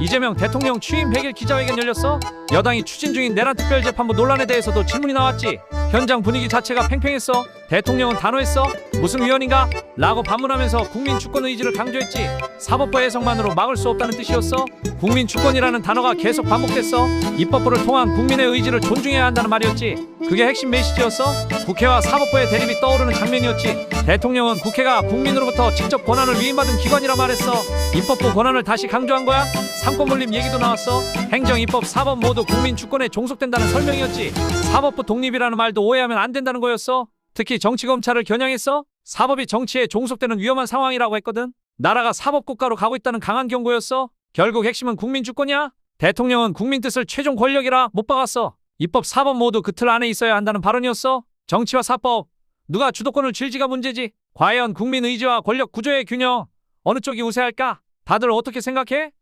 이재명 대통령 취임 100일 기자회견 열렸어? 여당이 추진 중인 내란 특별재판부 논란에 대해서도 질문이 나왔지. 현장 분위기 자체가 팽팽했어. 대통령은 단호했어. 무슨 위원인가? 라고 반문하면서 국민 주권 의지를 강조했지. 사법부 해석만으로 막을 수 없다는 뜻이었어. 국민 주권이라는 단어가 계속 반복됐어. 입법부를 통한 국민의 의지를 존중해야 한다는 말이었지. 그게 핵심 메시지였어. 국회와 사법부의 대립이 떠오르는 장면이었지. 대통령은 국회가 국민으로부터 직접 권한을 위임받은 기관이라 말했어. 입법부 권한을 다시 강조한 거야. 상권 물림 얘기도 나왔어. 행정, 입법, 사법 모두 국민 주권에 종속된다는 설명이었지. 사법부 독립이라는 말도 오해하면 안 된다는 거였어. 특히 정치 검찰을 겨냥했어. 사법이 정치에 종속되는 위험한 상황이라고 했거든. 나라가 사법국가로 가고 있다는 강한 경고였어. 결국 핵심은 국민 주권이야. 대통령은 국민 뜻을 최종 권력이라 못 박았어. 입법, 사법 모두 그 틀 안에 있어야 한다는 발언이었어. 정치와 사법 누가 주도권을 쥘지가 문제지. 과연 국민 의지와 권력 구조의 균형 어느 쪽이 우세할까? 다들 어떻게 생각해?